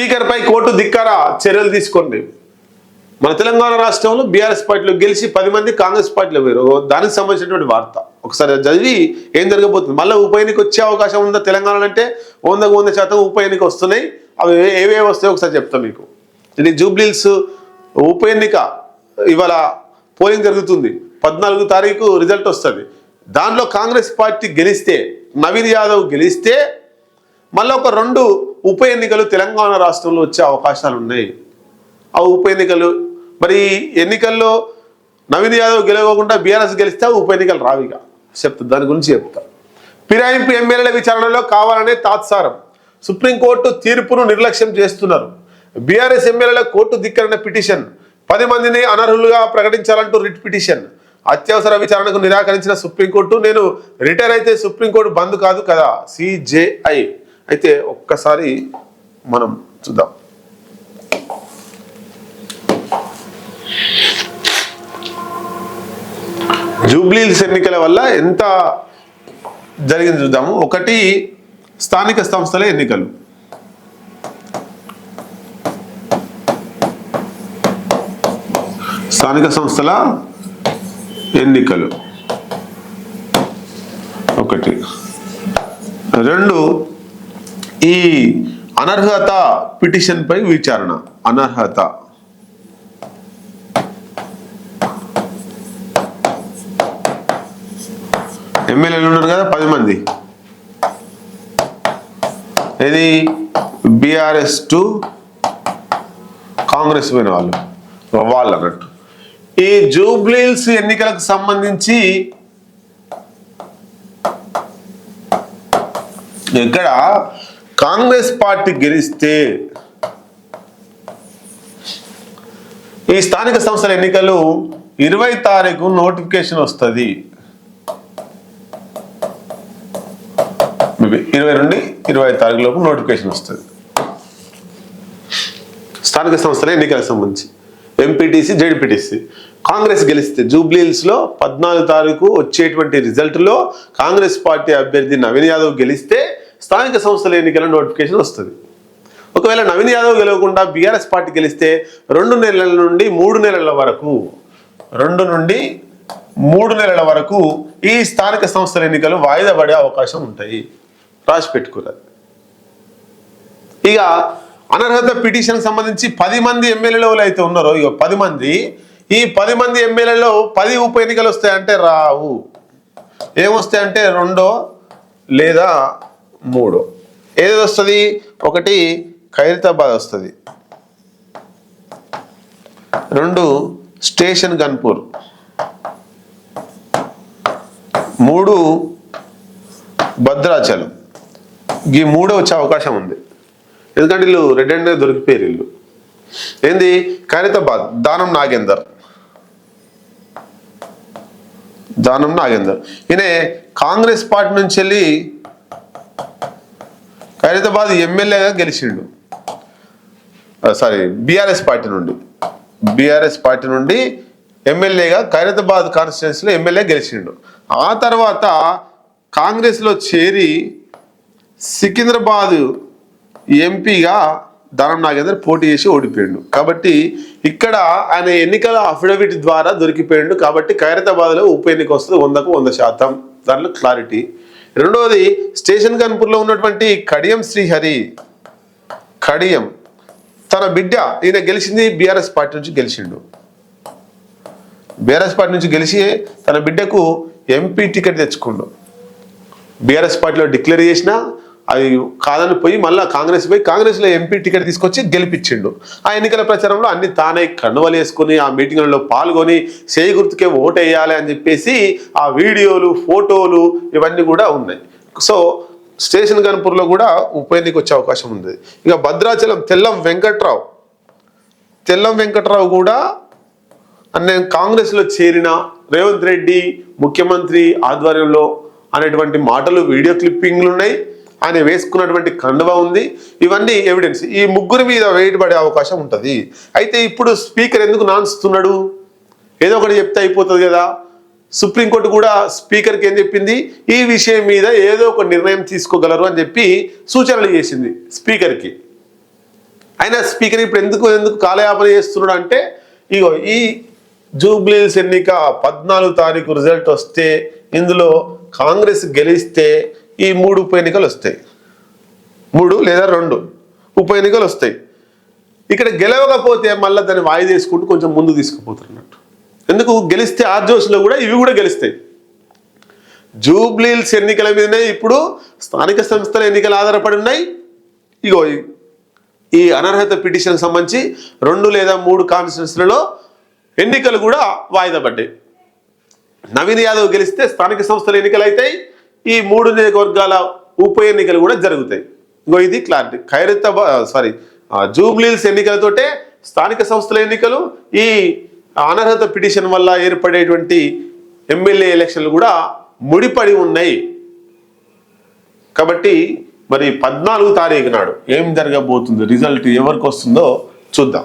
స్పీకర్పై court ధిక్కార చర్యలు తీసుకోండి. మన తెలంగాణ రాష్ట్రంలో బీఆర్ఎస్ పార్టీలో గెలిచి పది మంది కాంగ్రెస్ పార్టీలో వేరు దానికి సంబంధించినటువంటి వార్త. ఒకసారి చదివి ఏం జరగబోతుంది? మళ్ళీ ఉప ఎన్నిక వచ్చే అవకాశం ఉందా తెలంగాణ అంటే? వందకు వంద శాతం ఉప ఎన్నిక వస్తున్నాయి. అవి ఏవేవి వస్తాయో ఒకసారి చెప్తాను మీకు. ఇది జూబ్లీల్స్ ఉప ఎన్నిక ఇవాళ పోలింగ్ జరుగుతుంది. పద్నాలుగు తారీఖు రిజల్ట్ వస్తుంది. దానిలో కాంగ్రెస్ పార్టీ గెలిస్తే నవీన్ యాదవ్ గెలిస్తే మళ్ళీ ఒక రెండు ఉప ఎన్నికలు తెలంగాణ రాష్ట్రంలో వచ్చే అవకాశాలు ఉన్నాయి. ఆ ఉప ఎన్నికలు మరి ఎన్నికల్లో నవీన్ యాదవ్ గెలవకుండా బీఆర్ఎస్ గెలిస్తే ఉప ఎన్నికలు రావిగా చెప్తా దాని గురించి చెప్తా. ఫిరాయింపు ఎమ్మెల్యేల విచారణలో కావాలనే తాత్సారం. సుప్రీంకోర్టు తీర్పును నిర్లక్ష్యం చేస్తున్నారు. బీఆర్ఎస్ ఎమ్మెల్యేల కోర్టు ధిక్కరణ పిటిషన్. పది మందిని అనర్హులుగా ప్రకటించాలంటూ రిట్ పిటిషన్. అత్యవసర విచారణకు నిరాకరించిన సుప్రీంకోర్టు నేను రిటైర్ అయితే సుప్రీంకోర్టు బంద్ కాదు కదా సిజేఐ. అయితే ఒక్కసారి మనం చూద్దాం. జూబ్లీల్స్ ఎన్నికల వల్ల ఎంత జరిగింది చూద్దాము. ఒకటి స్థానిక సంస్థల ఎన్నికలు. స్థానిక సంస్థల ఎన్నికలు. ఒకటి. రెండు ఈ అనర్హత పిటిషన్ పై విచారణ. అనర్హత. ఎమ్మెల్యేలు ఉన్నారు కదా పది మంది. ఇది బీఆర్ఎస్ టు కాంగ్రెస్ పోయిన వాళ్ళు. వాళ్ళు అన్నట్టు. ఈ జూబ్లీల్స్ ఎన్నికలకు సంబంధించి ఇక్కడ కాంగ్రెస్ పార్టీ గెలిస్తే ఈ స్థానిక సంస్థల ఎన్నికలు ఇరవై తారీఖు నోటిఫికేషన్ వస్తుంది. ఇరవై నుండి ఇరవై తారీఖు లోపు నోటిఫికేషన్ వస్తుంది. స్థానిక సంస్థల ఎన్నికలకు సంబంధించి ఎంపీటీసీ జెడ్పీటీసీ కాంగ్రెస్ గెలిస్తే జూబ్లీహిల్స్లో పద్నాలుగు తారీఖు వచ్చేటువంటి రిజల్ట్లో కాంగ్రెస్ పార్టీ అభ్యర్థి నవీన్ యాదవ్ గెలిస్తే స్థానిక సంస్థల ఎన్నికల నోటిఫికేషన్ వస్తుంది. ఒకవేళ నవీన్ యాదవ్ గెలవకుండా బీఆర్ఎస్ పార్టీ గెలిస్తే రెండు నెలల నుండి మూడు నెలల వరకు రెండు నుండి మూడు నెలల వరకు ఈ స్థానిక సంస్థల ఎన్నికలు వాయిదా పడే అవకాశం ఉంటాయి. రాసి పెట్టుకున్నారు ఇక అనర్హత పిటిషన్ సంబంధించి పది మంది ఎమ్మెల్యేలు అయితే ఉన్నారో ఇక పది మంది ఈ పది మంది ఎమ్మెల్యేలో పది ఉప ఎన్నికలు వస్తాయంటే రావు. ఏమొస్తాయంటే రెండో లేదా మూడో. ఏది వస్తుంది? ఒకటి ఖైరతాబాద్ వస్తుంది. రెండు స్టేషన్ గన్పూర్. మూడు భద్రాచలం. ఈ మూడో వచ్చే అవకాశం ఉంది. ఎందుకంటే వీళ్ళు రెడ్ అండ్ దొరికిపోయారు వీళ్ళు. ఏంది? ఖైరతాబాద్ దానం నాగేందర్. దానం నాగేందర్. ఈయన కాంగ్రెస్ పార్టీ నుంచి వెళ్ళి ఖైరతాబాద్ ఎమ్మెల్యేగా గెలిచిండు. సారీ బీఆర్ఎస్ పార్టీ నుండి. బీఆర్ఎస్ పార్టీ నుండి ఎమ్మెల్యేగా ఖైరతాబాద్ కాన్స్టిట్యున్సీలో ఎమ్మెల్యే గెలిచిండు. ఆ తర్వాత కాంగ్రెస్లో చేరి సికింద్రాబాద్ ఎంపీగా దానం నాగేందర్ పోటీ చేసి ఓడిపోయాడు. కాబట్టి ఇక్కడ ఆయన ఎన్నికల అఫిడవిట్ ద్వారా దొరికిపోయాడు. కాబట్టి ఖైరతాబాద్లో ఉప ఎన్నిక వస్తుంది వందకు వంద శాతం. దానిలో క్లారిటీ రెండవది స్టేషన్ కన్పూర్లో ఉన్నటువంటి కడియం శ్రీహరి. కడియం. తన బిడ్డ ఈయన గెలిచింది బీఆర్ఎస్ పార్టీ నుంచి గెలిచిండు. బీఆర్ఎస్ పార్టీ నుంచి గెలిచి తన బిడ్డకు ఎంపీ టికెట్ తెచ్చుకుండు. బీఆర్ఎస్ పార్టీలో డిక్లేర్ చేసినా అది కాదని పోయి మళ్ళీ కాంగ్రెస్ పోయి కాంగ్రెస్లో ఎంపీ టికెట్ తీసుకొచ్చి గెలిపించిండు. ఆ ఎన్నికల ప్రచారంలో అన్ని తానే కండువలు వేసుకుని ఆ మీటింగ్లలో పాల్గొని చేయి గుర్తుకే ఓటేయాలి వేయాలి అని చెప్పేసి ఆ వీడియోలు ఫోటోలు ఇవన్నీ కూడా ఉన్నాయి. సో స్టేషన్ గన్పూర్లో కూడా ఉప ఎన్నిక వచ్చే అవకాశం ఉంది. ఇక భద్రాచలం తెల్లం వెంకట్రావు. తెల్లం వెంకట్రావు కూడా నేను కాంగ్రెస్లో చేరిన రేవంత్ రెడ్డి ముఖ్యమంత్రి ఆధ్వర్యంలో అనేటువంటి మాటలు వీడియో క్లిప్పింగ్లు ఉన్నాయి. ఆయన వేసుకున్నటువంటి కండువ ఉంది. ఇవన్నీ ఎవిడెన్స్ ఈ ముగ్గురి మీద వెయిట్ పడే అవకాశం ఉంటుంది. అయితే ఇప్పుడు స్పీకర్ ఎందుకు నాన్స్తున్నాడు? ఏదో ఒకటి చెప్తే అయిపోతుంది కదా. సుప్రీంకోర్టు కూడా స్పీకర్కి ఏం చెప్పింది? ఈ విషయం మీద ఏదో ఒక నిర్ణయం తీసుకోగలరు అని చెప్పి సూచనలు చేసింది స్పీకర్కి. అయినా స్పీకర్ ఇప్పుడు ఎందుకు ఎందుకు కాలయాపన చేస్తున్నాడు అంటే ఇగో ఈ జూబ్లీస్ ఎన్నిక పద్నాలుగు తారీఖు రిజల్ట్ వస్తే ఇందులో కాంగ్రెస్ గెలిస్తే ఈ మూడు ఉప ఎన్నికలు వస్తాయి మూడు లేదా రెండు ఉప ఎన్నికలు వస్తాయి ఇక్కడ గెలవకపోతే మళ్ళీ దాన్ని వాయిదా వేసుకుంటూ కొంచెం ముందు తీసుకుపోతున్నట్టు. ఎందుకు? గెలిస్తే ఆ జోష్లో కూడా ఇవి కూడా గెలుస్తాయి. జూబ్లీల్స్ ఎన్నికల మీదనే ఇప్పుడు స్థానిక సంస్థల ఎన్నికలు ఆధారపడి ఉన్నాయి ఇగో ఈ- ఈ అనర్హత పిటిషన్ సంబంధించి రెండు లేదా మూడు కాన్స్టిట్యూన్సీలలో ఎన్నికలు కూడా వాయిదా పడ్డాయి. నవీన్ యాదవ్ గెలిస్తే స్థానిక సంస్థల ఎన్నికలు అవుతాయి ఈ మూడు నియోజకవర్గాల ఉప ఎన్నికలు కూడా జరుగుతాయి. ఇంకో ఇది clarity Khairatabad sorry Jubilee Hills ఎన్నికలతోటే స్థానిక సంస్థల ఎన్నికలు ఈ అనర్హత పిటిషన్ వల్ల ఏర్పడేటువంటి ఎమ్మెల్యే ఎలక్షన్లు కూడా ముడిపడి ఉన్నాయి. కాబట్టి మరి పద్నాలుగు తారీఖు నాడు ఏం జరగబోతుంది? రిజల్ట్ ఎవరికి వస్తుందో చూద్దాం.